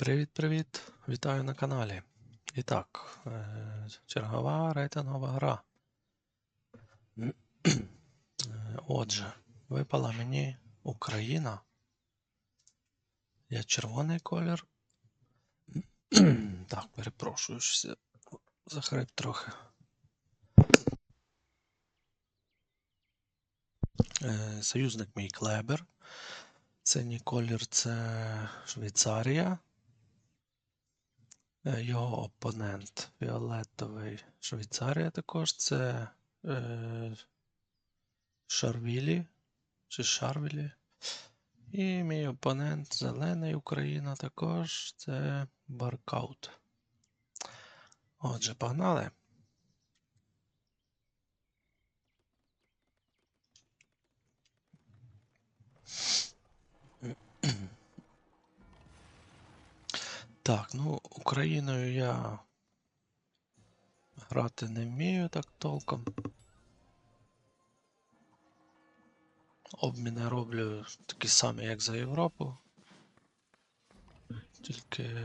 Привіт-привіт! Вітаю на каналі. І так, е, чергова рейтингова гра. Е, Отже, випала мені Україна. Я червоний колір. Так, перепрошую, щось я захрип трохи. Е, Союзник мій Клебер. Синій колір це Швейцарія. Е, Його опонент фіолетовий Швейцарія також. Це е, Шарвілі чи Шарвілі. І мій опонент зелений Україна також. Це Баркаут. Отже, погнали. Так, ну, Україною я грати не вмію так толком. Обміни роблю такі самі, як за Європу. Тільки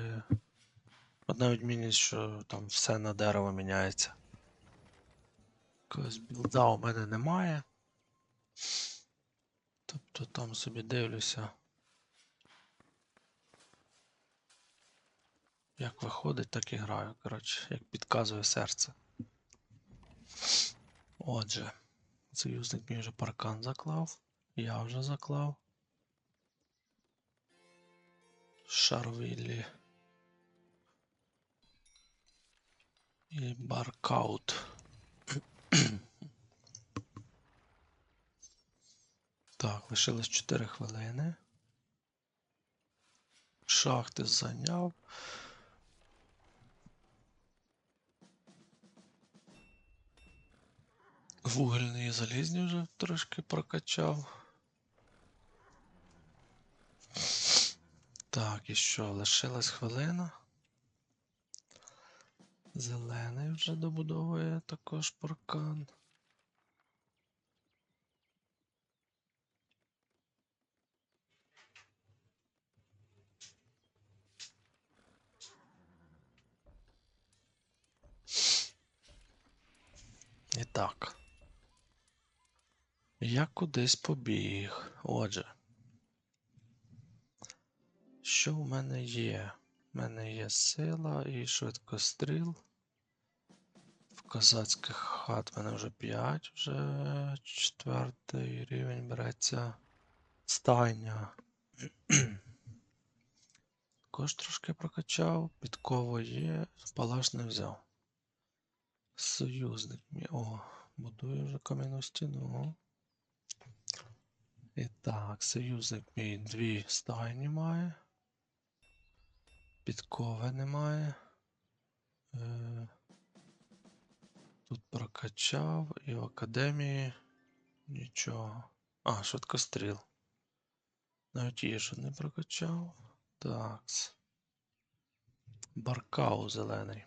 одна відмінність, що там все на дерево міняється. Якогось білда у мене немає. Тобто там собі дивлюся. Як виходить, так і граю. Коротше, як підказує серце. Отже, союзник мій вже паркан заклав. Я вже заклав. Шарвілі. І баркаут. Так, лишилось 4 хвилини. Шахти зайняв. Вугільні і залізні вже трошки прокачав. Так, і що? Лишилась хвилина. Зелений вже добудовує також паркан. І так. Я кудись побіг. Отже. Що в мене є? У мене є сила і швидкостріл. В козацьких хат в мене вже 5, вже четвертий рівень береться стайня. Також трошки прокачав, підково є, палаш не взяв. Союзник мій. О, будую вже кам'яну стіну. І так, союзник мій дві стайні має. Підкови немає. Е, Тут прокачав і в академії нічого. А, швидкостріл. Навіть їжу не прокачав. Так. Баркау зелений.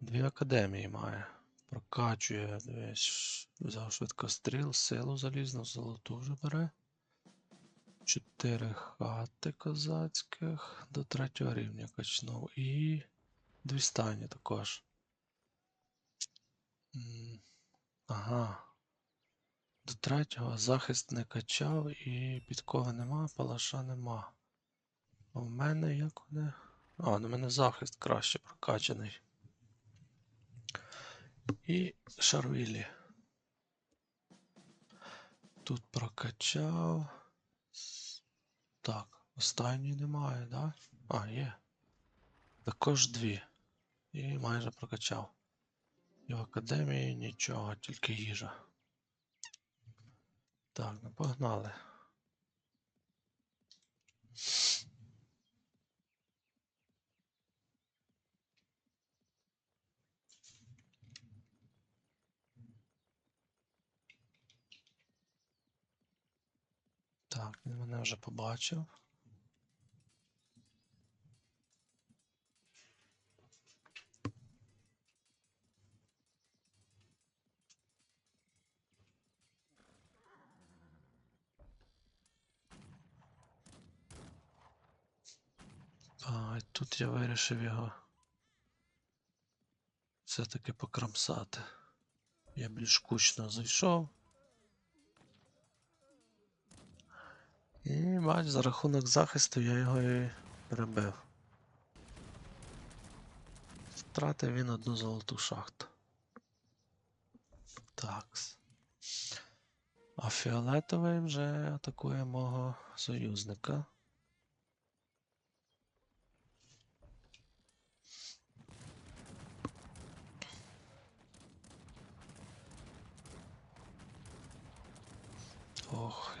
Дві академії має. Прокачує, дивись, взяв швидкостріл, силу залізну, золоту вже бере. Чотири хати козацьких до третього рівня качнув. І дві стайні також. Ага. До третього захист не качав і підкови нема, палаша нема. А в мене як вони. А, ну в мене захист краще прокачаний. І Шарвілі. Тут прокачав. Так, останньої немає, да? А, є. Також дві. І майже прокачав. І в академії нічого, тільки їжа. Так, ну погнали. Так, він мене вже побачив. тут я вирішив його все-таки покромсати. Я більш кучно зайшов. І бач, за рахунок захисту я його і перебив. Втратив він одну золоту шахту. Такс. А фіолетовий вже атакує мого союзника.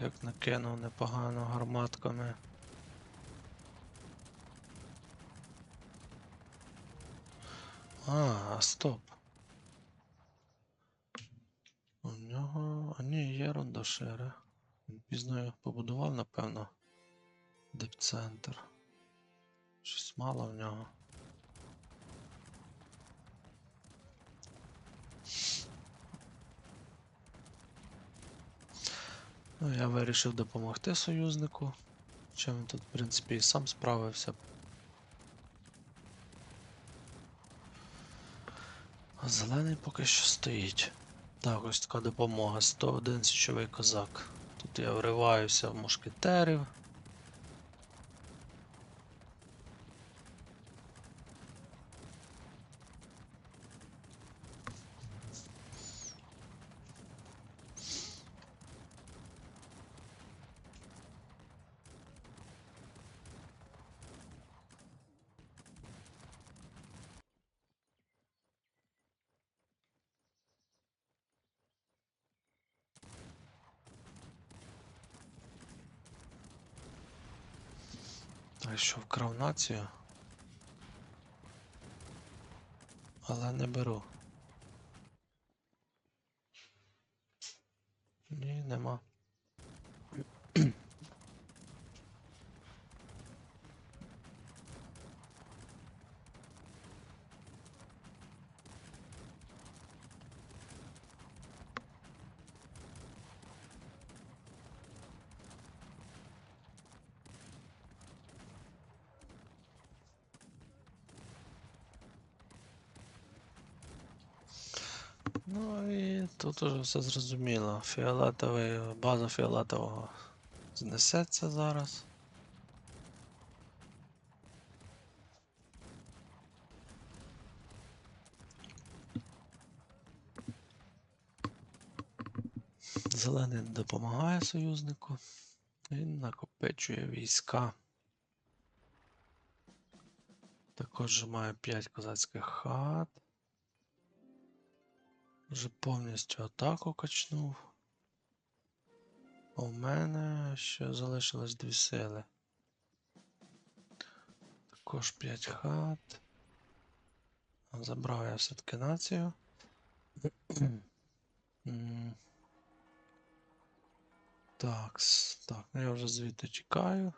Як накинув непогано гарматками. А, стоп. У нього. А ні, є рондошери. Він пізно його побудував, напевно. Депцентр. Щось мало в нього. Ну, я вирішив допомогти союзнику. Чим він тут, в принципі, і сам справився. А зелений поки що стоїть. Так, ось така допомога. 101 січовий козак. Тут я вриваюся в мушкетерів. А що вкрав націю? Але не беру. Ні, нема. Ну і тут уже все зрозуміло. Фіолетовий, база фіолетового знесеться зараз. Зелений допомагає союзнику. Він накопичує війська. Також має 5 козацьких хат. Вже повністю атаку качнув. У мене ще залишилось дві сили. Також 5 хат. Забрав я все-таки націю. Так, так, ну я вже звідти чекаю.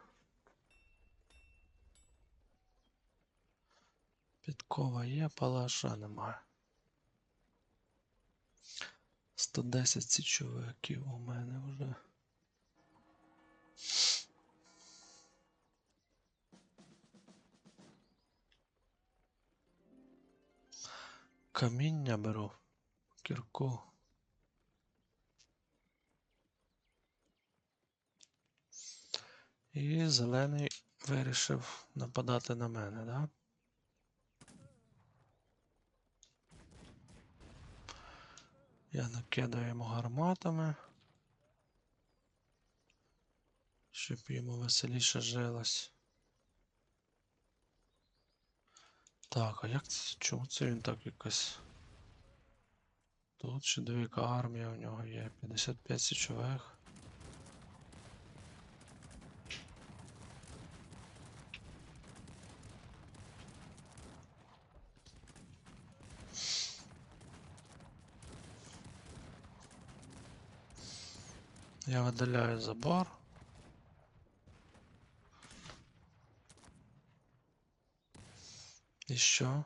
Підкова є, палаша немає. 110 січовиків у мене вже. Каміння беру. Кірку. І зелений вирішив нападати на мене, да? Я накидаю йому гарматами. Щоб йому веселіше жилось. Так, а як це? Чому це він так якось? Тут ще двійка армія у нього є. 55 січових. Я видаляю забор. Що?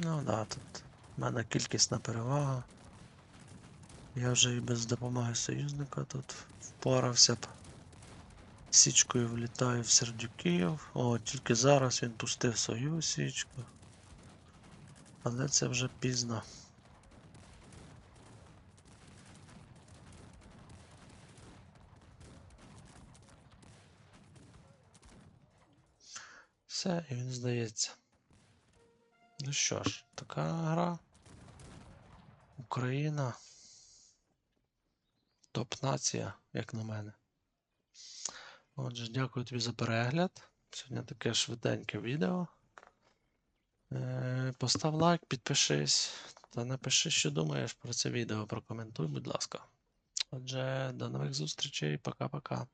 Ну да, тут в мене кількісна перевага. Я вже і без допомоги союзника тут впорався б. Січкою влітаю в сердюків. О, тільки зараз він пустив свою січку. Але це вже пізно. Все, і він здається. Ну що ж, така гра. Україна. Топ-нація, як на мене. Отже, дякую тобі за перегляд. Сьогодні таке швиденьке відео. Е, Постав лайк, підпишись та напиши, що думаєш про це відео. Прокоментуй, будь ласка. Отже, до нових зустрічей. Пока-пока.